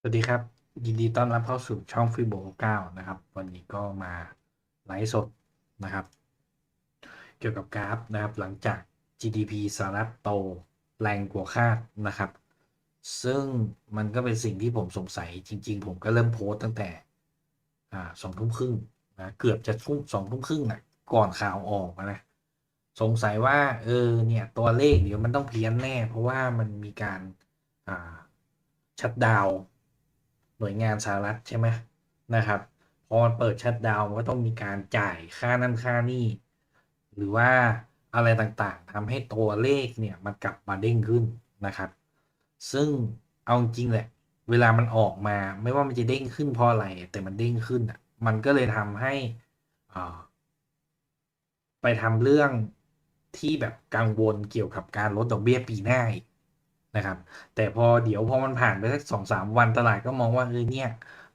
สวัสดีครับ ยินดีต้อนรับเข้าสู่ช่องฟิโบเก้านะครับ วันนี้ก็มาไลฟ์สดนะครับ เกี่ยวกับกราฟนะครับ หลังจาก GDP สหรัฐโตแรงกว่าคาดนะครับ ซึ่งมันก็เป็นสิ่งที่ผมสงสัยจริง ๆ ผมก็เริ่มโพสต์ตั้งแต่สองทุ่มครึ่งนะเกือบจะทุ่มสองทุ่มครึ่งนะก่อนข่าวออกนะ สงสัยว่าเออเนี่ยตัวเลขเดี๋ยวมันต้องเพี้ยนแน่ เพราะว่ามันมีการชัดดาวน์ หน่วยงานสหรัฐใช่ไหมนะครับพอมันเปิดชัดดาวมันก็ต้องมีการจ่ายค่านั่นค่านี่ หรือว่าอะไรต่างๆทำให้ตัวเลขเนี่ยมันกลับมาเด้งขึ้นนะครับ ซึ่งเอาจริงแหละ เวลามันออกมาไม่ว่ามันจะเด้งขึ้นเพราะอะไร แต่มันเด้งขึ้นอะมันก็เลยทำให้อ่าไปทำเรื่องที่แบบกังวลเกี่ยวกับการลดดอกเบี้ยปีหน้าอีก นะครับ แต่พอเดี๋ยวพอมันผ่านไปสักสองสามวันตลาดก็มองว่าเออเนี่ย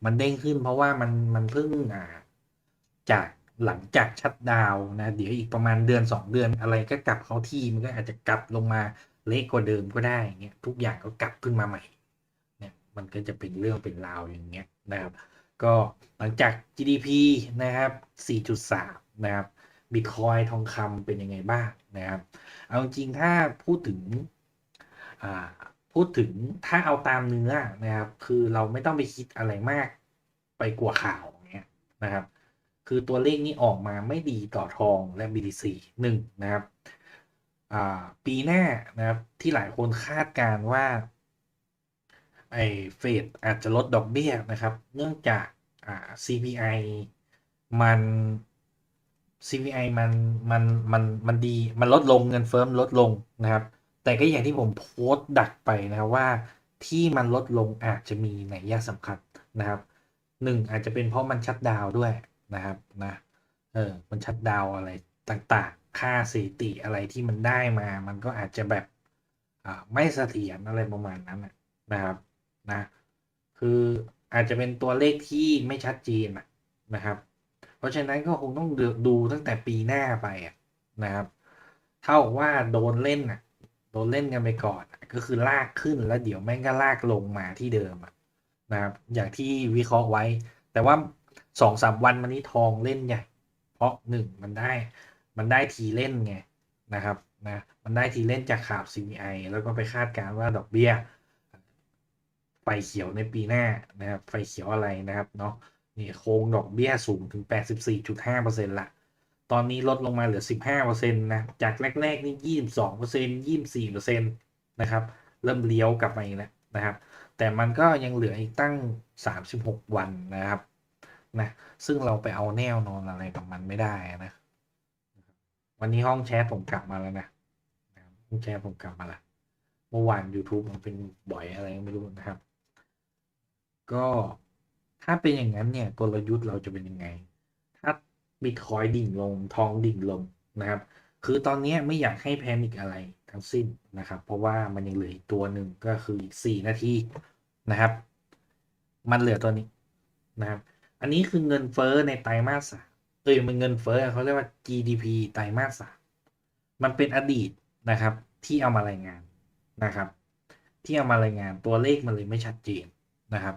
มันเด้งขึ้นเพราะว่ามันมันเพิ่งอ่าจากหลังจากชัดดาวนะเดี๋ยวอีกประมาณเดือนสองเดือนอะไรก็กลับเข้าที่มันก็อาจจะกลับลงมาเล็กกว่าเดิมก็ได้เงี้ยทุกอย่างก็กลับขึ้นมาใหม่เนี่ยมันก็จะเป็นเรื่องเป็นราวอย่างเงี้ยนะครับ ก็หลังจาก GDP นะครับ 4.3 นะครับบิตคอยทองคำเป็นยังไงบ้างนะครับ เอาจริงถ้าพูดถึง พูดถึงถ้าเอาตามเนื้อนะครับ คือเราไม่ต้องไปคิดอะไรมากไปกว่าข่าวเงี้ยนะครับ คือตัวเลขนี้ออกมาไม่ดีต่อทองและ BTC หนึ่งนะครับปีหน้านะครับที่หลายคนคาดการณ์ว่าไอเฟดอาจจะลดดอกเบี้ยนะครับ เนื่องจากอ่า CPI มัน CPI มันมันมันมันดีมันลดลงเงินเฟ้อมลดลงนะครับ แต่ก็อย่างที่ผมโพสต์ดักไปนะครับว่าที่มันลดลงอาจจะมีในยะสำคัญนะครับหนึ่งอาจจะเป็นเพราะมันชัดดาวด้วยนะครับนะเออมันชัดดาวอะไรต่างๆ ค่าสถิติอะไรที่มันได้มา มันก็อาจจะแบบไม่เสถียรอะไรประมาณนั้นนะครับนะคืออาจจะเป็นตัวเลขที่ไม่ชัดเจนนะครับ เพราะฉะนั้นก็คงต้องดูดูตั้งแต่ปีหน้าไปนะครับเท่ากับว่าโดนเล่นอะ โดนเล่นกันไปก่อนก็คือลากขึ้นแล้วเดี๋ยวแม่งก็ลากลงมาที่เดิมนะครับอย่างที่วิเคราะห์ไว้ แต่ว่าสองสามวันมานี้ทองเล่นใหญ่ เพราะหนึ่งมันได้มันได้ทีเล่นไงนะครับนะมันได้ทีเล่นจากข่าว CPI แล้วก็ไปคาดการณ์ว่าดอกเบี้ยไฟเขียวในปีหน้านะครับไฟเขียวอะไรนะครับเนาะนี่โค้งดอกเบี้ยสูงถึง 84.5%ละ ตอนนี้ลดลงมาเหลือ 15%นะ จากแรก ๆ นี่ 22% 24%นะครับ เริ่มเลี้ยวกลับมาอีกแล้วนะครับ แต่มันก็ยังเหลืออีกตั้ง 36 วันนะครับ นะ ซึ่งเราไปเอาแนวนอนอะไรกับมันไม่ได้นะ วันนี้ห้องแชทผมกลับมาแล้วนะ ห้องแชทผมกลับมาล้วเมื่อวาน YouTube มันเป็นบ่อยอะไรก็ไม่รู้นะครับ ก็ถ้าเป็นอย่างนั้นเนี่ยกลยุทธ์เราจะเป็นยังไง บิตคอยดิ่งลงทองดิ่งลงนะครับ คือตอนนี้ไม่อยากให้แพนิคอะไรทั้งสิ้นนะครับ เพราะว่ามันยังเหลืออีกตัวหนึ่งก็คืออีกสี่นาทีนะครับ มันเหลือตัวนี้นะครับ อันนี้คือเงินเฟ้อในไตรมาสสามเอ้ยมันเงินเฟ้อเขาเรียกว่า GDP ไตรมาสสามมันเป็นอดีตนะครับ ที่เอามารายงานนะครับ ที่เอามารายงานตัวเลขมันเลยไม่ชัดเจนนะครับ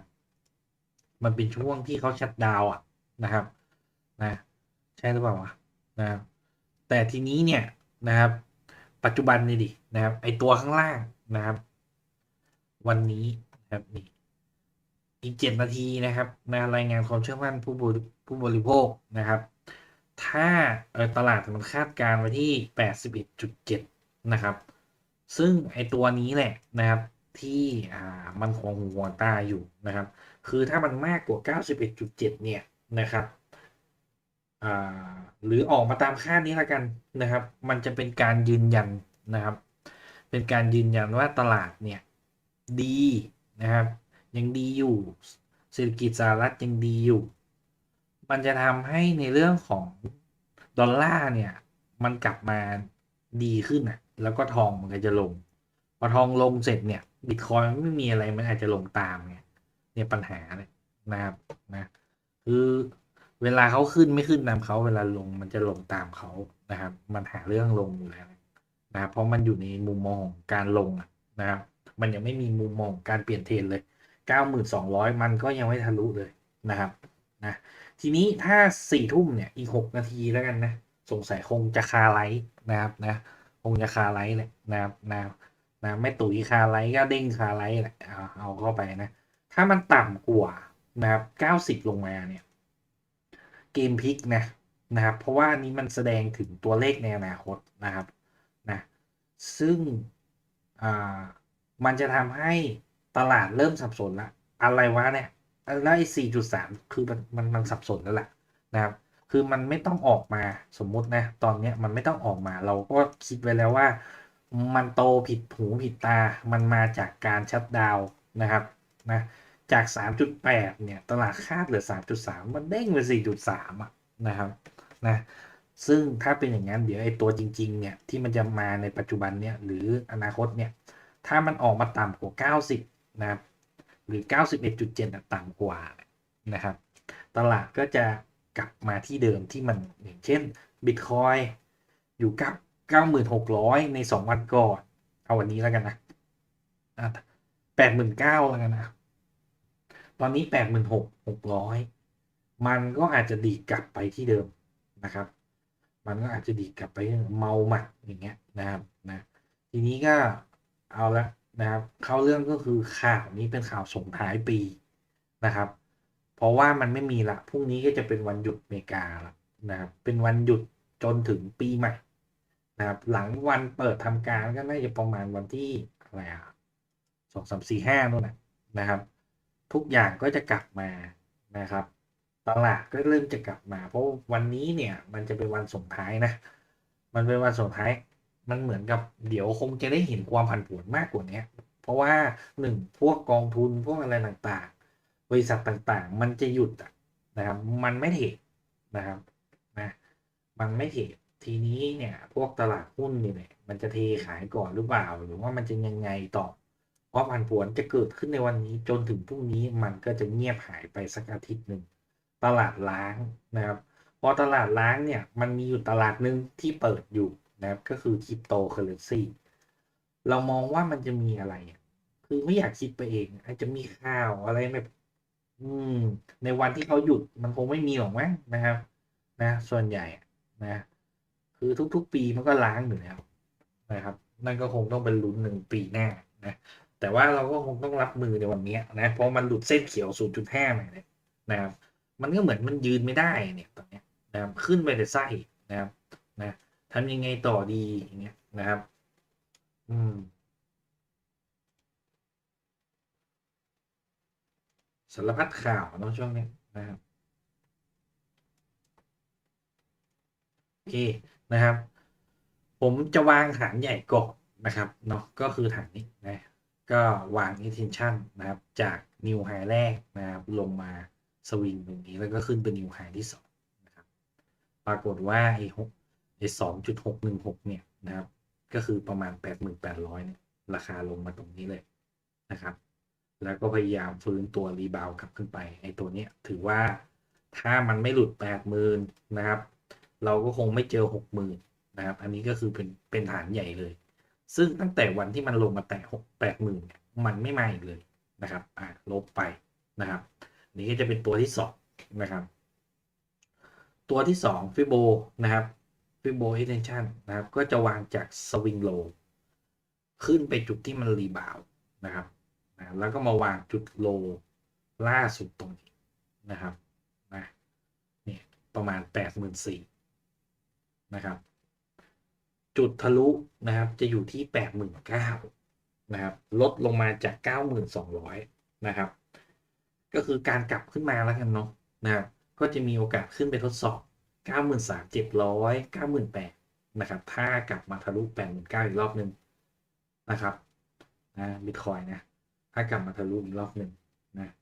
มันเป็นช่วงที่เขาชัดดาวอะนะครับนะ ใช่หรือเปล่าวะนะครับแต่ทีนี้เนี่ยนะครับ ปัจจุบันนี่ดินะครับ ไอตัวข้างล่างนะครับ วันนี้นะครับนี่อีกเจ็ดนาทีนะครับนะรายงานความเชื่อมั่นผู้บริผู้บริโภคนะครับ ถ้าเออตลาดมันคาดการณ์ไว้ที่แปดสิบเอ็ดจุดเจ็ดนะครับ ซึ่งไอตัวนี้แหละนะครับที่อ่ามันคงหัวตาอยู่นะครับ คือถ้ามันมากกว่า 91.7 เนี่ยนะครับ หรือออกมาตามค่านี้ละกันนะครับ มันจะเป็นการยืนยันนะครับ เป็นการยืนยันว่าตลาดเนี่ยดีนะครับ ยังดีอยู่เศรษฐกิจสหรัฐยังดีอยู่ มันจะทำให้ในเรื่องของดอลลาร์เนี่ยมันกลับมาดีขึ้นอะ แล้วก็ทองมันก็จะลง พอทองลงเสร็จเนี่ยบิตคอยไม่มีอะไรมันอาจจะลงตามไงเนี่ยปัญหาเลยนะครับนะคือ เวลาเขาขึ้นไม่ขึ้นตามเขาเวลาลงมันจะลงตามเขานะครับ มันหาเรื่องลงอยู่แล้วนะครับเพราะมันอยู่ในมุมมองการลงนะครับ มันยังไม่มีมุมมองการเปลี่ยนเทรนเลย 9,200 มันก็ยังไม่ทะลุเลยนะครับนะทีนี้ถ้าสี่ทุ่มเนี่ยอีก6นาทีแล้วกันนะสงสัยคงจะคาไลท์นะครับนะคงจะคาไลท์แหละนะครับนะนะไม่ตุ๋ยคาไลท์ก็เด้งคาไลท์แหละเอาเอาเข้าไปนะ ถ้ามันต่ำกว่านะครับ90ลงมาเนี่ย เกมพิกนะนะครับ เพราะว่านี้มันแสดงถึงตัวเลขในอนาคตนะครับนะซึ่งอ่ามันจะทำให้ตลาดเริ่มสับสนละอะไรวะเนี่ยแล้วไอ้4.3คือมันมันมันสับสนแล้วแหละนะครับ คือมันไม่ต้องออกมาสมมุตินะ ตอนเนี้ยมันไม่ต้องออกมา เราก็คิดไว้แล้วว่า มันโตผิดหูผิดตา มันมาจากการชัดดาวนะครับนะ จาก 3.8 เนี่ย ตลาดคาดเหลือ 3.3 มันเด้งไป4.3อะนะครับนะซึ่งถ้าเป็นอย่างนั้นเดี๋ยวไอ้ตัวจริงๆเนี่ยที่มันจะมาในปัจจุบันเนี่ยหรืออนาคตเนี่ยถ้ามันออกมาต่ำกว่า 90 นะครับหรือ 91.7 ต่ำกว่านะครับ ตลาดก็จะกลับมาที่เดิมที่มันอย่างเช่นบิตคอยอยู่กับ96,600 ใน 2 วันก่อน เอาวันนี้แล้วกันนะ 89,000 แล้วกันนะ ตอนนี้86,600มันก็อาจจะดีกลับไปที่เดิมนะครับ มันก็อาจจะดีกลับไปเมาหมัดอย่างเงี้ยนะครับนะทีนี้ก็เอาละนะครับ เข้าเรื่องก็คือข่าวนี้เป็นข่าวส่งท้ายปีนะครับ เพราะว่ามันไม่มีละพรุ่งนี้ก็จะเป็นวันหยุดอเมริกาละนะครับเป็นวันหยุดจนถึงปีใหม่นะครับหลังวันเปิดทำการก็น่าจะประมาณวันที่อะไรอะสองสามสี่ห้านู่นนะนะครับ ทุกอย่างก็จะกลับมานะครับ ตลาดก็เริ่มจะกลับมา เพราะวันนี้เนี่ยมันจะเป็นวันส่งท้ายนะ มันเป็นวันส่งท้าย มันเหมือนกับเดี๋ยวคงจะได้เห็นความผันผวนมากกว่านี้เพราะว่าหนึ่งพวกกองทุนพวกอะไรต่างๆ บริษัทต่างๆ มันจะหยุดนะครับ มันไม่เทรดนะครับนะมันไม่เทรดทีนี้เนี่ยพวกตลาดหุ้นเนี่ยมันจะเทขายก่อนหรือเปล่า หรือว่ามันจะยังไงต่อ เพราะผันผวนจะเกิดขึ้นในวันนี้จนถึงพรุ่งนี้มันก็จะเงียบหายไปสักอาทิตย์หนึ่งตลาดล้างนะครับพอตลาดล้างเนี่ยมันมีอยู่ตลาดหนึ่งที่เปิดอยู่นะครับก็คือคริปโตเคอเรนซีเรามองว่ามันจะมีอะไร คือไม่อยากคิดไปเอง อาจจะมีข่าวอะไรแบบอืม ในวันที่เขาหยุดมันคงไม่มีหรอกมั้งนะครับ นะ ส่วนใหญ่นะ คือทุกๆปีมันก็ล้างอยู่แล้วนะครับ นั่นก็คงต้องเป็นลุ้นหนึ่งปีหน้านะ แต่ว่าเราก็คงต้องรับมือในวันนี้นะ เพราะมันหลุดเส้นเขียว 0.5มาเนี่ยนะครับ มันก็เหมือนมันยืนไม่ได้เนี่ยตอนนี้นะครับขึ้นไปแต่ไส้นะครับนะทำยังไงต่อดีอย่างเงี้ยนะครับ อืมสารพัดข่าวเนาะช่วงนี้นะครับโอเคนะครับ ผมจะวางฐานใหญ่ก่อนนะครับเนาะก็คือฐานนี้นะ ก็วาง intention นะครับ จาก new high แรกนะครับ ลงมาสวิงตรงนี้แล้วก็ขึ้นเป็น new high ที่สองนะครับ ปรากฏว่าไอ้หกไอ้สองจุดหกหนึ่งหกเนี่ยนะครับ ก็คือประมาณแปดหมื่นแปดร้อยเนี่ยราคาลงมาตรงนี้เลยนะครับ แล้วก็พยายามฟื้นตัวรีบาวกลับขึ้นไปไอ้ตัวเนี้ยถือว่าถ้ามันไม่หลุดแปดหมื่นนะครับ เราก็คงไม่เจอหกหมื่นนะครับ อันนี้ก็คือเป็นเป็นฐานใหญ่เลย ซึ่งตั้งแต่วันที่มันลงมาแตะหกแปดหมื่นมันไม่มาอีกเลยนะครับอ่าลบไปนะครับ นี่ก็จะเป็นตัวที่สองนะครับ ตัวที่สองฟิโบนะครับฟิโบเอเทนชันนะครับ ก็จะวางจากสวิงโลขึ้นไปจุดที่มันรีบาวนะครับนะแล้วก็มาวางจุดโลล่าสุดตรงนี้นะครับนะเนี่ยประมาณแปดหมื่นสี่นะครับ จุดทะลุนะครับ จะอยู่ที่แปดหมื่นเก้านะครับ ลดลงมาจากเก้าหมื่นสองร้อยนะครับ ก็คือการกลับขึ้นมาแล้วกันเนาะนะครับก็จะมีโอกาสขึ้นไปทดสอบ 93,700 98,000นะครับ ถ้ากลับมาทะลุ 89,000อีกรอบหนึ่งนะครับนะบิตคอยนะ ถ้ากลับมาทะลุอีกรอบหนึ่งนะ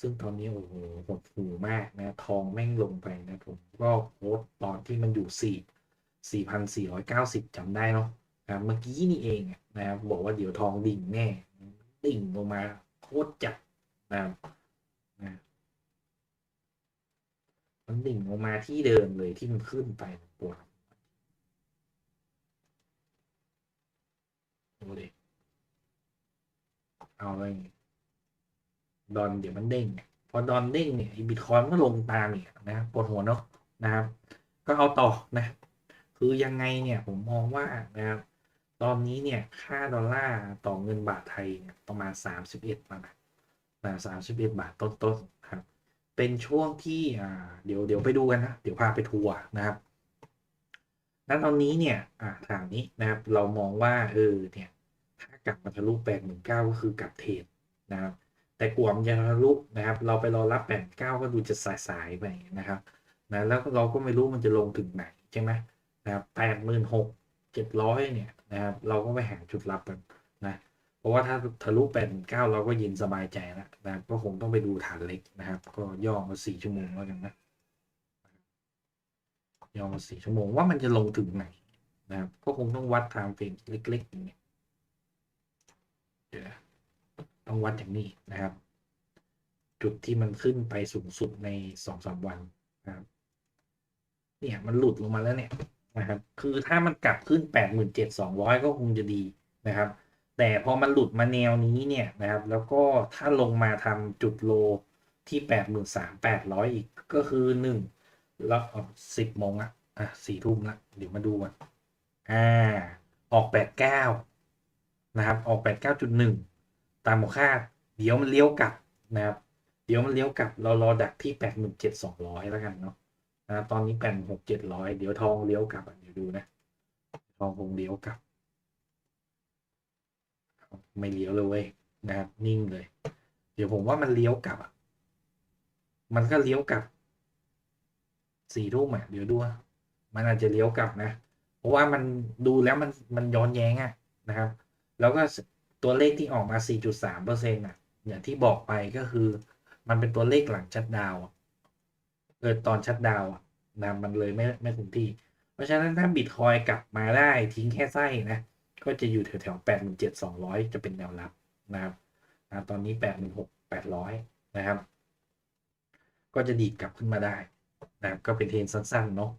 ซึ่งตอนนี้โอ้โหหดหูมากนะ ทองแม่งลงไปนะผมก็โพสต์ตอนที่มันอยู่4 4,490 จำได้เนาะนะเมื่อกี้นี่เองนะครับบอกว่าเดี๋ยวทองดิ่งแน่ ดิ่งลงมาโคตรจัดนะครับนะมันดิ่งลงมาที่เดิมเลยที่มันขึ้นไปปวดดูดิเอาเลยดอนเดี๋ยวมันเด้งพอดอนเด้งเนี่ยบิตคอยมันก็ลงตามอีกนะปวดหัวเนาะนะครับ ก็เอาต่อนะ คือยังไงเนี่ยผมมองว่านะครับตอนนี้เนี่ยค่าดอลลาร์ต่อเงินบาทไทยเนี่ยประมาณ 31บาทนะ31บเอ็ดบาทต้นๆครับ เป็นช่วงที่อ่าเดี๋ยวเดี๋ยวไปดูกันนะ เดี๋ยวพาไปทัวร์นะครับณตอนนี้เนี่ยอ่าทางนี้นะครับเรามองว่าเออเนี่ยถ้ากลับมาทะลุ8 9 0 0ก็คือกลับเทรดนะครับแต่กลัวมันจะทะลุนะครับ เราไปรอรับ8 9ก็ดูจะสายๆไปนะครับนะแล้วเราก็ไม่รู้มันจะลงถึงไหนใช่ไหม นะครับแปดหมื่นหกเจ็ดร้อยเนี่ยนะครับเราก็ไปหาจุดรับกันนะเพราะว่าถ้าทะลุแปดเก้าเราก็ยินสบายใจแล้วนะครับก็คงต้องไปดูฐานเล็กนะครับ ก็ย่อมาสี่ชั่วโมงแล้วกันนะย่อมาสี่ชั่วโมงว่ามันจะลงถึงไหนนะครับก็คงต้องวัดไทม์เฟรมเล็กๆอย่างเงี้ยเดี๋ยวต้องวัดอย่างนี้นะครับ จุดที่มันขึ้นไปสูงสุดในสองสามวันนะครับเนี่ยมันหลุดลงมาแล้วเนี่ย นะครับ คือถ้ามันกลับขึ้นแปดหมื่นเจ็ดสองร้อยก็คงจะดีนะครับ แต่พอมันหลุดมาแนวนี้เนี่ยนะครับ แล้วก็ถ้าลงมาทำจุดโลที่แปดหมื่นสามแปดร้อยอีกก็คือหนึ่งแล้วสิบโมงอะอะสี่ทุ่มละเดี๋ยวมาดูกันอ่า ออกแปดเก้านะครับ ออกแปดเก้าจุดหนึ่งตามหมคาดเดี๋ยวมันเลี้ยวกลับนะครับ เดี๋ยวมันเลี้ยวกลับเรารอดักที่แปดหมื่นเจ็ดสองร้อยแล้วกันเนาะ นะตอนนี้แปดหกเจ็ดร้อยเดี๋ยวทองเลี้ยวกลับเดี๋ยวดูนะ ทองคงเลี้ยวกลับ ไม่เลี้ยวเลยเว้ยนะครับนิ่งเลย เดี๋ยวผมว่ามันเลี้ยวกลับอะมันก็เลี้ยวกลับสี่ทุ่มอะเดี๋ยวดูมันอาจจะเลี้ยวกลับนะ เพราะว่ามันดูแล้วมันมันย้อนแย้งอะนะครับ แล้วก็ตัวเลขที่ออกมา 4.3เปอร์เซ็นต์อะ อย่างที่บอกไปก็คือ มันเป็นตัวเลขหลังชัดดาว อะเออตอนชัดดาวน์อะนะมันเลยไม่ไม่คงที่ เพราะฉะนั้นถ้าบิตคอยกลับมาได้ทิ้งแค่ไส้นะก็จะอยู่แถวๆแปดหมื่นเจ็ดสองร้อยจะเป็นแนวรับนะครับนะตอนนี้แปดหมื่นหกแปดร้อยนะครับ ก็จะดีดกลับขึ้นมาได้นะครับก็เป็นเทรนสั้นๆเนาะ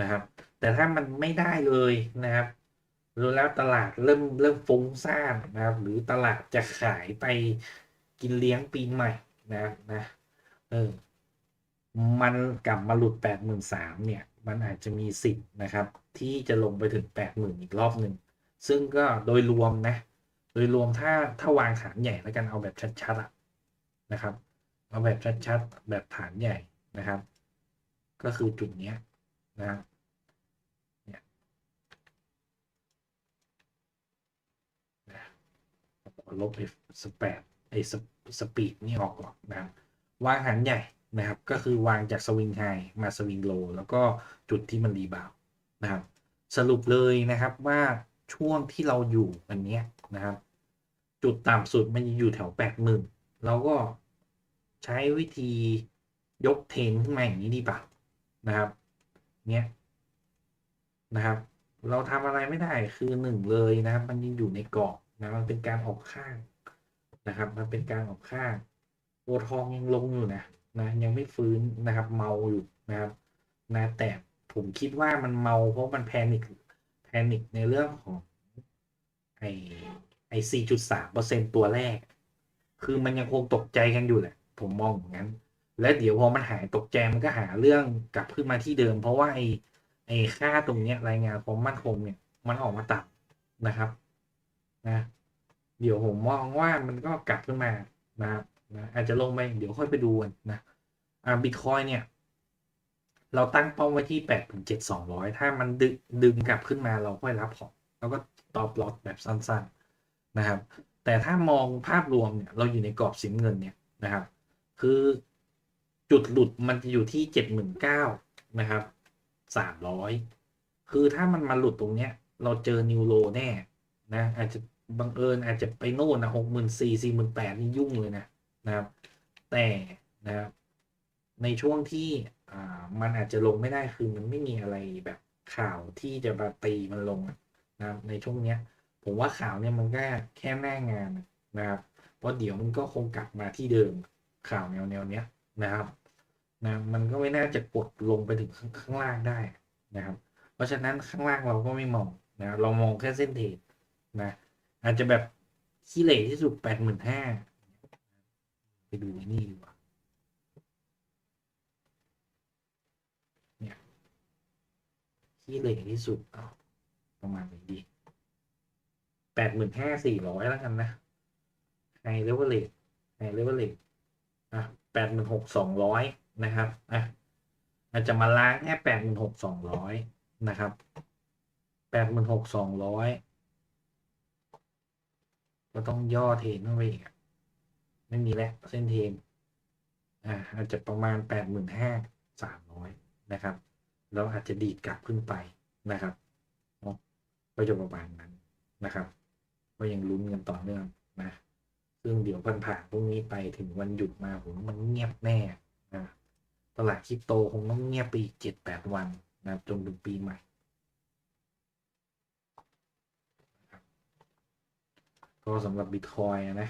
นะครับ แต่ถ้ามันไม่ได้เลยนะครับรู้แล้วตลาดเริ่มเริ่มฟุ้งซ่านนะครับ หรือตลาดจะขายไปกินเลี้ยงปีใหม่นะนะเออ มันกลับมาหลุดแปดหมื่นสามเนี่ย มันอาจจะมีสิทธิ์นะครับ ที่จะลงไปถึงแปดหมื่นอีกรอบหนึ่ง ซึ่งก็โดยรวมนะ โดยรวมถ้าถ้าวางฐานใหญ่แล้วกันเอาแบบชัดๆอะนะครับ เอาแบบชัดๆ แบบฐานใหญ่นะครับ ก็คือจุดเนี้ยนะครับเนี่ยลบไอ้สเปดไอ้สปีดนี่ออกก่อนนะวางหันใหญ่ นะครับ ก็คือวางจากสวิงไฮมาสวิงโลแล้วก็จุดที่มันรีบาวนะครับ สรุปเลยนะครับว่าช่วงที่เราอยู่อันเนี้ยนะครับ จุดต่ำสุดมันอยู่แถวแปดหมื่นเราก็ใช้วิธียกเทนขึ้นมาอย่างนี้ดีป่ะนะครับ เนี้ยนะครับ เราทำอะไรไม่ได้คือหนึ่งเลยนะครับ มันยังอยู่ในกรอบนะมันเป็นการออกข้างนะครับ มันเป็นการออกข้างตัวทองยังลงอยู่นะ นะยังไม่ฟื้นนะครับ เมาอยู่นะครับนะแต่ผมคิดว่ามันเมาเพราะมันแพนิคแพนิคในเรื่องของไอไอสี่จุดสามเปอร์เซ็นตัวแรก คือมันยังคงตกใจกันอยู่แหละ ผมมองอย่างนั้น และเดี๋ยวพอมันหายตกใจมันก็หาเรื่องกลับขึ้นมาที่เดิม เพราะว่าไอไอค่าตรงเนี้ยรายงานความมั่นคงเนี่ย มันออกมาต่ำนะครับ นะ เดี๋ยวผมมองว่ามันก็กลับขึ้นมานะครับ นะอาจจะลงไปเดี๋ยวค่อยไปดูนนะอ่าบิตคอยเนี่ยเราตั้งเป้าไว้ที่แปดถึงเจ็ดสองร้อยถ้ามันดึงดึงกลับขึ้นมาเราค่อยรับของ แล้วก็ตอบลอตแบบสั้นๆนะครับ แต่ถ้ามองภาพรวมเนี่ยเราอยู่ในกรอบสีเงินเนี่ยนะครับ คือจุดหลุดมันจะอยู่ที่เจ็ดหมื่นเก้านะครับสามร้อยคือถ้ามันมาหลุดตรงเนี้ย เราเจอนิวโลแน่นะอาจจะบังเอิญอาจจะไปโน่นนะหกหมื่นสี่สี่หมื่นแปดนี่ยุ่งเลยนะ นะครับ แต่นะครับในช่วงที่มันอาจจะลงไม่ได้คือมันไม่มีอะไรแบบข่าวที่จะมาตีมันลงนะครับในช่วงเนี้ย ผมว่าข่าวเนี่ยมันก็แค่แม่งานนะครับเพราะเดี๋ยวมันก็คงกลับมาที่เดิมข่าวแนวแนวเนี้ยนะครับนะมันก็ไม่น่าจะกดลงไปถึงข้างล่างได้นะครับ เพราะฉะนั้นข้างล่างเราก็ไม่มองนะเรามองแค่เส้นเทรดนะอาจจะแบบขี้เหร่ที่สุดแปดหมื่นห้า ไปดูไอ้นี่ดีกว่าเนี่ยที่เหลยที่สุดเอาประมาณนี้ดีแปดหมื่นห้าสี่ร้อยแล้วกันนะไฮเลเวลเลทไฮเลเวลเลทอะแปดหมื่นหกสองร้อยนะครับอะอาจจะมาล้างแค่แปดหมื่นหกสองร้อยนะครับแปดหมื่นหกสองร้อยก็ต้องย่อเทนเข้าไปอีกอะ ไม่มีแล้วเส้นเทรนอ่าอาจจะประมาณแปดหมื่นห้าสามร้อยนะครับ แล้วอาจจะดีดกลับขึ้นไปนะครับเนาะก็จะประมาณนั้นนะครับ ก็ยังลุ้นกันต่อเนื่องนะซึ่งเดี๋ยวผ่านๆพรุ่งนี้ไปถึงวันหยุดมาผมมันเงียบแน่นะตลาดคริปโตคงต้องเงียบไปอีกเจ็ดแปดวันนะจนถึงปีใหม่ก็สำหรับบิตคอยนะ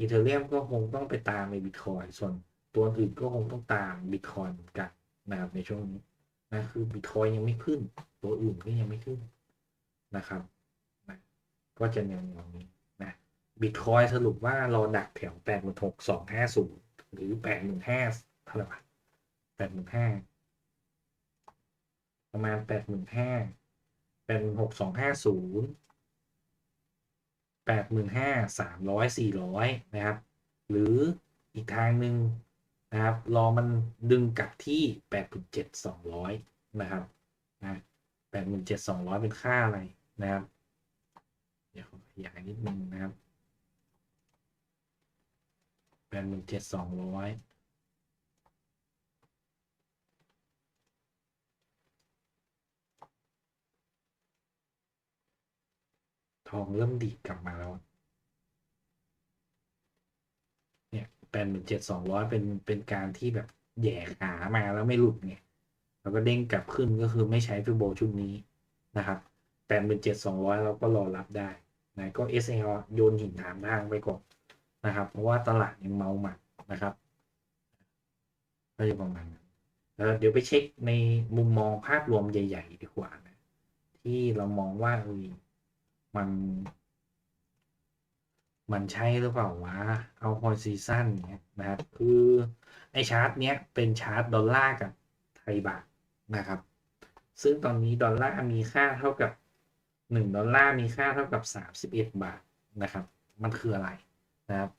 อีเทเรียมก็คงต้องไปตามในบิตคอยส่วนตัวอื่นก็คงต้องตามบิตคอยเหมือนกันนะครับในช่วงนี้นะคือบิตคอยยังไม่ขึ้น ตัวอื่นก็ยังไม่ขึ้นนะครับนะก็จะแนวๆนี้นะบิตคอยสรุปว่ารอดักแถวแปดหมื่นหกสองห้าศูนย์หรือแปดหมื่นห้าเท่าไหร่แปดหมื่นห้าประมาณแปดหมื่นห้าแปดหมื่นหกสองห้าศูนย์ แปดหมื่นห้าสามร้อยสี่ร้อยนะครับ หรืออีกทางหนึ่งนะครับ รอมันดึงกลับที่แปดหมื่นเจ็ดสองร้อยนะครับนะแปดหมื่นเจ็ดสองร้อยเป็นค่าอะไรนะครับ เดี๋ยวขอขยายนิดนึงนะครับแปดหมื่นเจ็ดสองร้อย ทองเริ่มดีดกลับมาแล้ว เนี่ยแปดหมื่นเจ็ดสองร้อยเป็นเป็นการที่แบบแหย่ขามาแล้วไม่หลุดไงแล้วก็เด้งกลับขึ้นก็คือไม่ใช้ฟิโบชุดนี้นะครับแปดหมื่นเจ็ดสองร้อยเราก็รอรับได้นะก็ SL โยนหินถามทางไปก่อนนะครับ เพราะว่าตลาดยังเมาหมัดนะครับก็จะประมาณนั้นแล้วเดี๋ยวไปเช็คในมุมมองภาพรวมใหญ่ ๆ ดีกว่านะที่เรามองว่าเออ มัน มันใช่หรือเปล่าวะเอาพอซีซั่นเนี้ยนะครับ คือ ไอชาร์ตเนี้ยเป็นชาร์ตดอลลาร์กับไทยบาทนะครับ ซึ่งตอนนี้ดอลลาร์มีค่าเท่ากับหนึ่งดอลลาร์มีค่าเท่ากับสามสิบเอ็ดบาทนะครับ มันคืออะไรนะครับ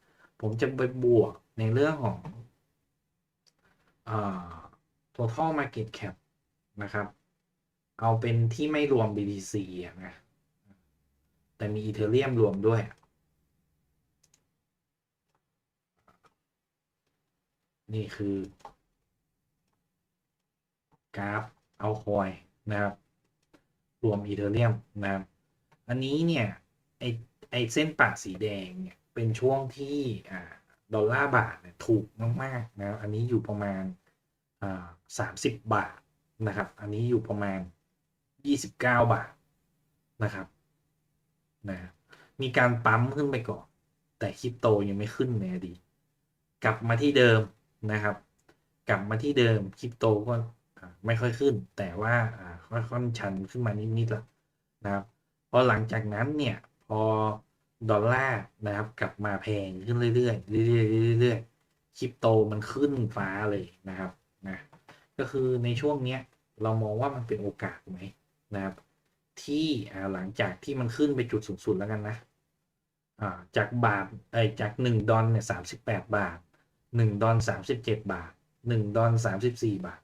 ผมจะไปบวกในเรื่องของอ่า total market cap นะครับ เอาเป็นที่ไม่รวม BTC อะนะ แต่มีอีเทเรียมรวมด้วย นี่คือกราฟเอาคอยนะครับ รวมอีเทเรียมนะครับอันนี้เนี่ย ไอไอเส้นปะสีแดงเนี่ย เป็นช่วงที่อ่าดอลลาร์บาทเนี่ยถูกมากๆนะครับอันนี้อยู่ประมาณอ่าสามสิบบาทนะครับ อันนี้อยู่ประมาณยี่สิบเก้าบาทนะครับ นะมีการปั๊มขึ้นไปก่อน แต่คริปโตยังไม่ขึ้นในอดีตกลับมาที่เดิมนะครับ กลับมาที่เดิมคริปโตก็ไม่ค่อยขึ้น แต่ว่าอ่าค่อยๆชันขึ้นมานิดๆละนะครับพอหลังจากนั้นเนี่ยพอดอลลาร์นะครับ กลับมาแพงขึ้นเรื่อยๆเรื่อยๆเรื่อยๆคริปโตมันขึ้นฟ้าเลยนะครับนะก็คือในช่วงเนี้ยเรามองว่ามันเป็นโอกาสไหมนะครับ ที่หลังจากที่มันขึ้นไปจุดสูงสุดแล้วกันนะจากบาทเอ้ยจากหนึ่งดอลเนี่ยสามสิบแปดบาทหนึ่งดอลสามสิบเจ็ดบาทหนึ่งดอลสามสิบสี่บาท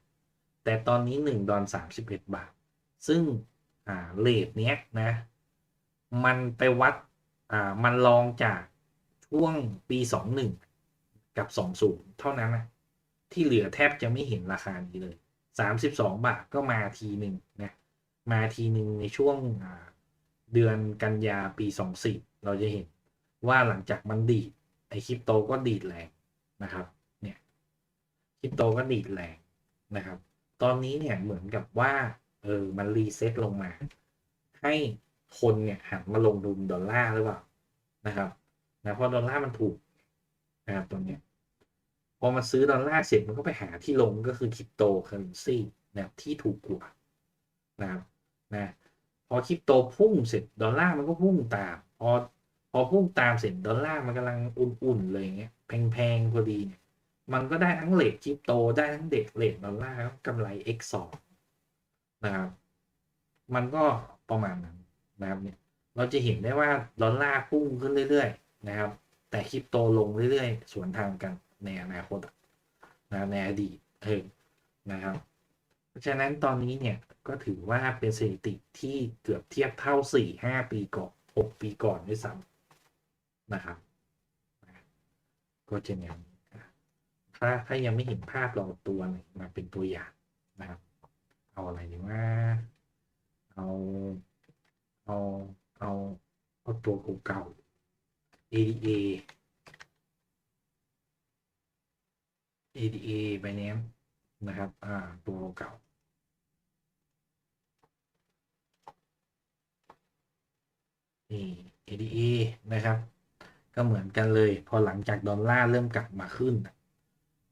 แต่ตอนนี้หนึ่งดอลสามสิบเอ็ดบาท ซึ่งอ่าเลทเนี้ยนะ มันไปวัดอ่ามันลองจากช่วงปีสองหนึ่งกับสองศูนย์เท่านั้นนะที่เหลือแทบจะไม่เห็นราคานี้เลยสามสิบสองบาทก็มาทีหนึ่งนะ มาทีหนึ่งในช่วงเดือนกันยาปีสองสี่เราจะเห็นว่าหลังจากมันดีดไอคริปโตก็ดีดแรงนะครับเนี่ยคริปโตก็ดีดแรงนะครับ ตอนนี้เนี่ยเหมือนกับว่าเออมันรีเซ็ตลงมา ให้คนเนี่ยหันมาลงทุนดอลลาร์หรือเปล่านะครับนะเพราะดอลลาร์มันถูกนะครับตอนเนี้ยพอมาซื้อดอลลาร์เสร็จมันก็ไปหาที่ลงก็คือคริปโตเคอเรนซีนะครับที่ถูกกว่านะครับ นะพอคริปโตพุ่งเสร็จดอลลาร์มันก็พุ่งตาม พอพอพุ่งตามเสร็จดอลลาร์มันกำลังอุ่นๆเลยอย่างเงี้ยแพงๆพอดีเนี่ยมันก็ได้ทั้งเลทคริปโตได้ทั้งเด็กเลทดอลลาร์แล้วกำไร x 2นะครับมันก็ประมาณนั้นนะครับเนี่ยเราจะเห็นได้ว่าดอลลาร์พุ่งขึ้นเรื่อยๆนะครับ แต่คริปโตลงเรื่อยๆ สวนทางกันในอนาคตนะในอดีตเออนะครับ เพราะฉะนั้นตอนนี้เนี่ย ก็ถือว่าเป็นสถิติที่เกือบเทียบเท่า 4 5 ปีก่อน 6 ปีก่อนด้วยซ้ำนะครับ ก็จะแนวนี้นถ้าถ้ายังไม่เห็นภาพเราตัวมาเป็นตัวอย่างนะครับ เอาอะไรดีว่า เอา เอา เอาเอาตัวเก่า ADA ADA ไปเนี้ยนะครับ อ่า ตัวเก่า นี่ ADA นะครับ ก็เหมือนกันเลย พอหลังจากดอลลาร์เริ่มกลับมาขึ้น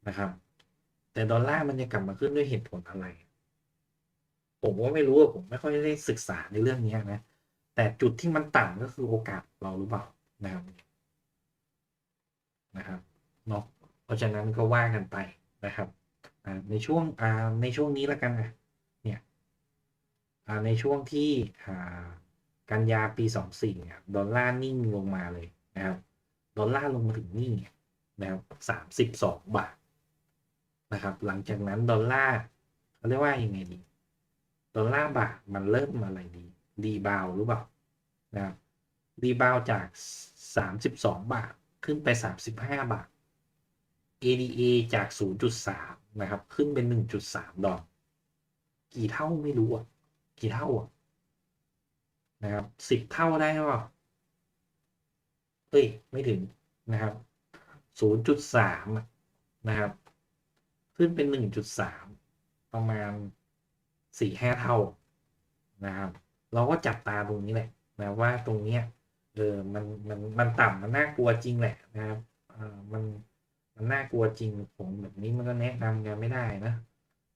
นะครับ แต่ดอลลาร์มันจะกลับมาขึ้นด้วยเหตุผลอะไร ผมก็ไม่รู้ผมไม่ค่อยได้ศึกษาในเรื่องนี้นะ แต่จุดที่มันต่ำก็คือโอกาสเราหรือเปล่านะครับนะครับเนาะเพราะฉะนั้นก็ว่ากันไปนะครับในช่วงในช่วงนี้แล้วกันนะเนี่ยในช่วงที่ กันยาปีสองสี่เนี่ยดอลลาร์นิ่งลงมาเลยนะครับดอลลาร์ลงมาถึงนี่นะครับสามสิบสองบาทนะครับ หลังจากนั้นดอลลาร์เขาเรียกว่ายังไงดีดอลลาร์บาทมันเริ่มอะไรดีรีบาวหรือเปล่านะครับรีบาวจาก 32 บาทขึ้นไป 35 บาท ADA จาก 0.3 นะครับ ขึ้นเป็น 1.3 ดอลกี่เท่าไม่รู้อะ กี่เท่าอะ นะครับ10เท่าได้หรือเปล่าเอ้ยไม่ถึงนะครับ0.3อะนะครับ ขึ้นเป็น1.3ประมาณสี่ห้าเท่านะครับ เราก็จับตาตรงนี้แหละนะว่าตรงเนี้ยเออมันมันมันต่ำมันน่ากลัวจริงแหละนะครับเออมันมันน่ากลัวจริงผมแบบนี้มันก็แนะนำกันไม่ได้นะ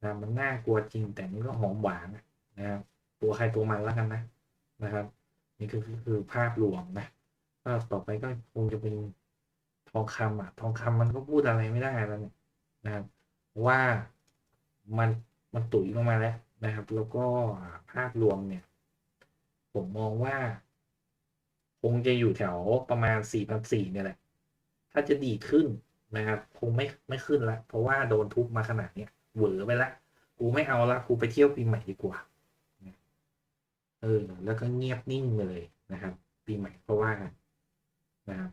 นะมันน่ากลัวจริงแต่มันก็หอมหวานนะนะครับตัวใครตัวมันแล้วกันนะ นะครับ นี่คือคือภาพรวมนะก็ต่อไปก็คงจะเป็นทองคำอะทองคำมันก็พูดอะไรไม่ได้แล้วเนี่ยนะครับว่ามันมันตุ๋ยลงมาแล้วนะครับ แล้วก็ภาพรวมเนี่ย ผมมองว่า คงจะอยู่แถวประมาณ4 0 0 4เนี่ยแหละ ถ้าจะดีขึ้นนะครับ คงไม่ไม่ขึ้นละเพราะว่าโดนทุบมาขนาดเนี้ยเหวอไปละกูไม่เอาละกูไปเที่ยวปีใหม่ดีกว่า เออแล้วก็เงียบนิ่งไปเลยนะครับ ปีใหม่เพราะว่านะครับ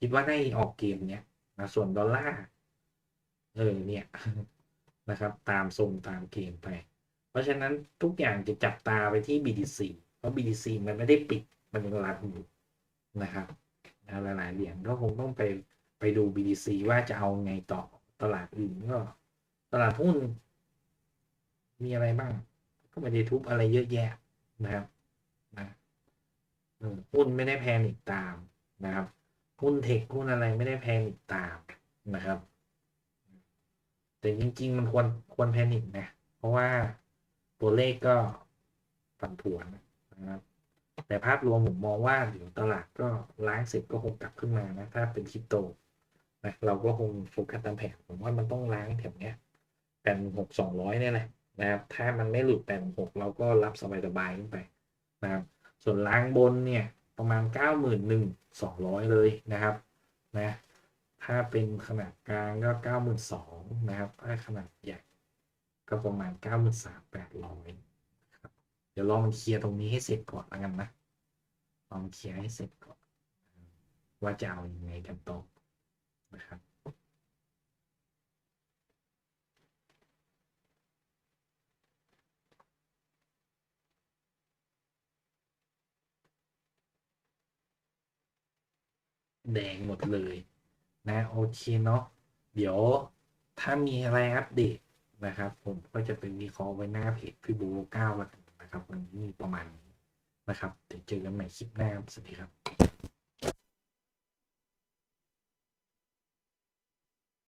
คิดว่าได้ออกเกมเนี้ยนะส่วนดอลลาร์เออเนี่ยนะครับ ตามทรงตามเกมไป เพราะฉะนั้นทุกอย่างจะจับตาไปที่ BTC เพราะ BTC มันไม่ได้ปิดมันยังรันอยู่นะครับนะหลายๆเหรียญก็คงต้องไปไปดู BTC ว่าจะเอาไงต่อตลาดอื่นก็ ตลาดหุ้น มีอะไรบ้าง ก็ไม่ได้ทุบอะไรเยอะแยะ นะครับนะเออหุ้นไม่ได้แพนิกตามนะครับหุ้นเทคหุ้นอะไรไม่ได้แพนิกตามนะครับ แต่จริง ๆ มันควรควรแพนิคนะ เพราะว่าตัวเลขก็ผันผวนนะครับ แต่ภาพรวมผมมองว่าเดี๋ยวตลาดก็ล้างเสร็จก็คงกลับขึ้นมานะ ถ้าเป็นคริปโตนะเราก็คงโฟกัสตามแผนผมว่ามันต้องล้างแถวเนี้ยแปดหกสองร้อยนี่แหละ นะครับ ถ้ามันไม่หลุดแปดหกเราก็รับสบายๆขึ้นไปนะครับ ส่วนล้างบนเนี่ยประมาณเก้าหมื่นหนึ่งสองร้อยเลยนะครับนะถ้าเป็นขนาดกลางก็เก้าหมื่นสองนะครับ ถ้าขนาดใหญ่ก็ประมาณเก้าหมื่นสามแปดร้อยครับเดี๋ยวลองมันเคลียร์ตรงนี้ให้เสร็จก่อนแล้วกันนะลองเคลียร์ให้เสร็จก่อน ว่าจะเอายังไงกันต่อนะครับ แดงหมดเลยนะโอเคเนาะเดี๋ยวถ้ามีอะไรอัปเดตนะครับ ผมก็จะเป็นมีคอร์ไว้หน้าเพจพี่บูเก้าแล้วกันนะครับ วันนี้มีประมาณนี้นะครับเดี๋ยวเจอกันใหม่คลิปหน้าสวัสดีครับ